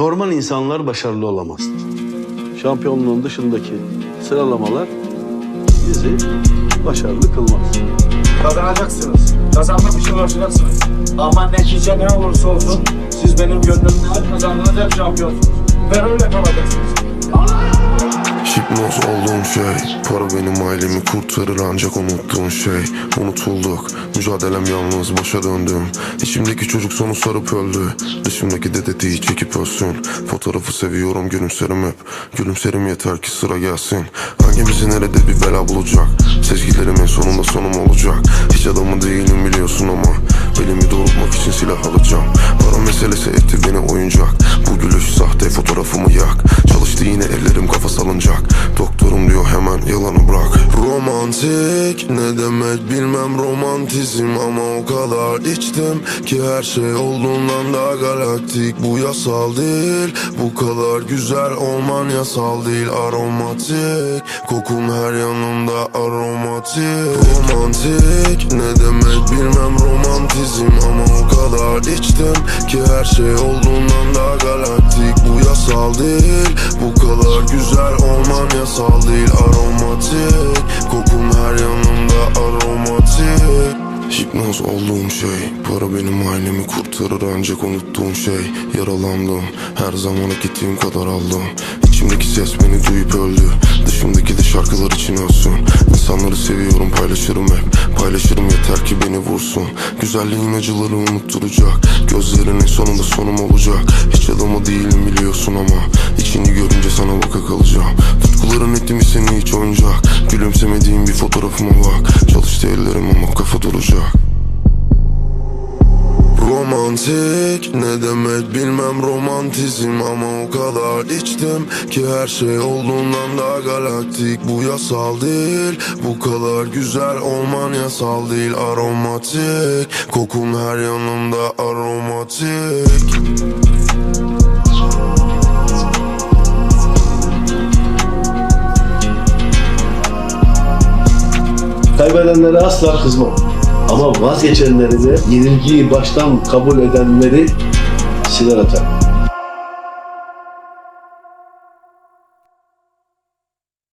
Normal insanlar başarılı olamaz. Şampiyonluğun dışındaki sıralamalar bizi başarılı kılmaz. Kazanacaksınız. Kazanmak için uğraşacaksınız. Ama netice ne olursa olsun siz benim gönlümde hep kazandınız, hep şampiyonsunuz. Ve öyle kalacaksınız. Hipnoz olduğum şey. Para benim ailemi kurtarır ancak unuttuğun şey. Unutulduk. Mücadelem yalnız başa döndüm. İçimdeki çocuk sonu sarıp öldü. Dışımdaki dedetiği çekip ölsün. Fotoğrafı seviyorum gülümserim hep. Gülümserim yeter ki sıra gelsin. Hangimizi nerede bir bela bulacak? Sezgilerimin sonunda sonum olacak. Hiç adamı değilim biliyorsun ama Belimi doğrultmak için silah alacağım. Para meselesi etti beni oyuncak. Bu gülüş sahte fotoğrafımı yak. Çalıştı yine Romantik ne demek bilmem romantizm Ama o kadar içtim ki her şey olduğundan daha galaktik. Bu yasal değil bu kadar güzel olman yasal değil. Aromatik kokun her yanımda aromatik. Romantik. Ne demek bilmem romantizm Ama o kadar içtim ki her şey olduğundan daha galaktik. Bu yasal değil bu kadar Hipnoz olduğum şey. Para benim ailemi kurtarır ancak unuttuğum şey. Yaralandım. Her zaman hak ettiğim kadar aldım. İçimdeki ses beni duyup öldü. Dışımdaki de şarkılar için ölsün. İnsanları seviyorum paylaşırım hep. Paylaşırım yeter ki beni vursun. Güzelliğin acıları unutturacak. Gözlerinin sonunda sonum olacak. Hiç adamı değilim biliyorsun ama içini görünce sana baka kalacağım. Tutkuların etimi seni hiç oyuncak Gülümsemediğim bir fotoğrafıma bak. Çalıştı ellerim ama kafa duracak. Romantik ne demek bilmem. Romantizm Ama o kadar içtim ki her şey olduğundan daha galaktik. Bu yasal değil bu kadar güzel olman yasal değil. Aromatik kokun her yanımda aromatik Kaybedenlere asla kızmam. Ama vazgeçenleri de yenilgiyi baştan kabul edenleri siler atarım.